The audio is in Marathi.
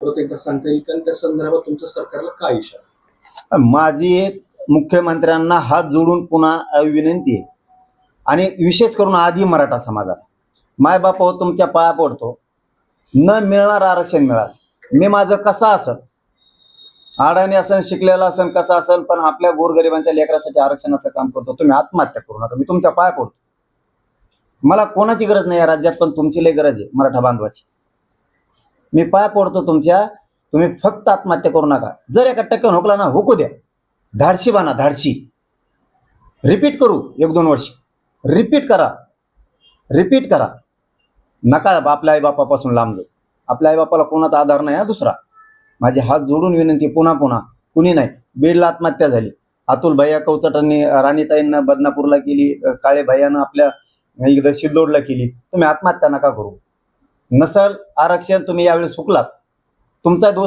परत एकदा सांगता येईल त्या संदर्भात तुमच्या सरकारला काय इशारा? माझी एक मुख्यमंत्र्यांना हात जोडून पुन्हा विनंती आहे. आणि विशेष करून आधी मराठा समाजाला. मायबाप हो तुमच्या पाया पडतो. न मिळणार आरक्षण मिळालं. मी माझं कसं असत अडाणी असन शिकलेला असन कसं असन? पण आपल्या गोरगरिबांच्या लेकरासाठी आरक्षणाचं काम करतो. तुम्ही आत्महत्या करू नका. मी तुमच्या पाया पडतो. मला कोणाची गरज नाही या राज्यात पण तुमची लई गरज आहे मराठा बांधवाची. मी पाय पडतो तुमच्या तुम्ही फक्त आत्महत्या करू नका. जर एका टक्के हुकला ना हुकू द्या. धाडशी बाना धाडशी. रिपीट करू एक दोन वर्ष. रिपीट करा. रिपीट करा. नका आपल्या आईबापापासून लांब जाऊ आपल्या आईबापाला कोणाचा आधार नाही हा दुसरा. माझे हात जोडून विनंती पुन्हा पुन्हा. कुणी नाही. बीडला आत्महत्या झाली. अतुल भैया कवचटांनी राणीताईंना बदनापूरला केली. काळे भैयानं आपल्या इकडं शिल्लोडला केली. तुम्ही आत्महत्या नका करू. नसल आरक्षण तुम्ही यावेळी चुकलात तुमचा दोष